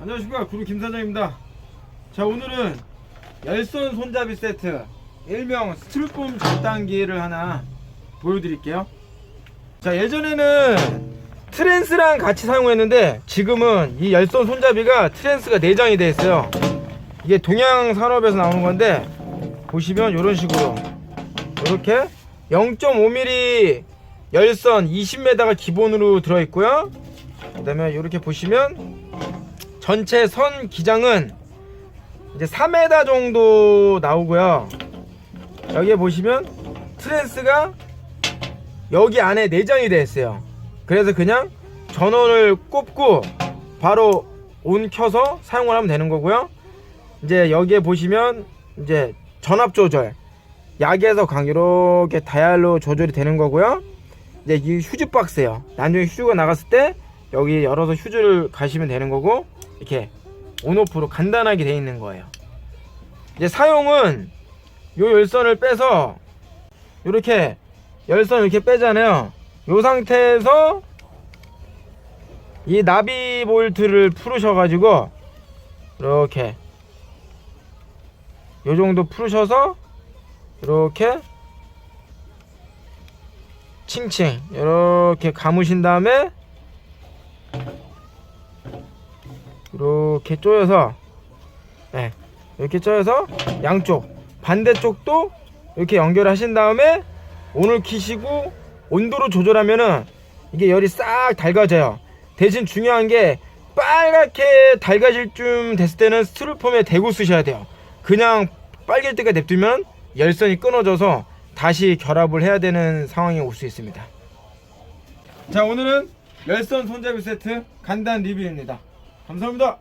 안녕하십니까. 구루 김사장입니다. 자 오늘은 열선 손잡이 세트 일명 스틸폼 절단기를 하나 보여드릴게요. 자 예전에는 트랜스랑 같이 사용했는데 지금은 이 열선 손잡이가 트랜스가 내장이 되어 있어요. 이게 동양 산업에서 나오는 건데 보시면 이런 식으로 이렇게 0.5mm 열선 20m가 기본으로 들어있고요. 그 다음에 이렇게 보시면 전체 선 기장은 이제 3m 정도 나오고요. 여기에 보시면 트랜스가 여기 안에 내장이 되어 있어요. 그래서 그냥 전원을 꼽고 바로 온 켜서 사용을 하면 되는 거고요. 이제 여기에 보시면 이제 전압 조절 약에서 강 이렇게 다이얼로 조절이 되는 거고요. 이제 이 휴즈 박스예요. 나중에 휴즈가 나갔을 때 여기 열어서 휴즈를 가시면 되는 거고 이렇게 온오프로 간단하게 되어 있는 거예요. 이제 사용은 요 열선을 빼서 이렇게 열선 이렇게 빼잖아요. 요 상태에서 이 나비 볼트를 풀으셔가지고 이렇게 요 정도 풀으셔서 이렇게 칭칭 이렇게 감으신 다음에 이렇게 조여서 네, 이렇게 조여서 양쪽 반대쪽도 이렇게 연결하신 다음에 온을 키시고 온도를 조절하면은 이게 열이 싹 달궈져요. 대신 중요한 게 빨갛게 달궈질 쯤 됐을 때는 스티로폼에 대고 쓰셔야 돼요. 그냥 빨길 때가 냅두면 열선이 끊어져서 다시 결합을 해야 되는 상황이 올 수 있습니다. 자 오늘은 열선 손잡이 세트 간단 리뷰입니다 감사합니다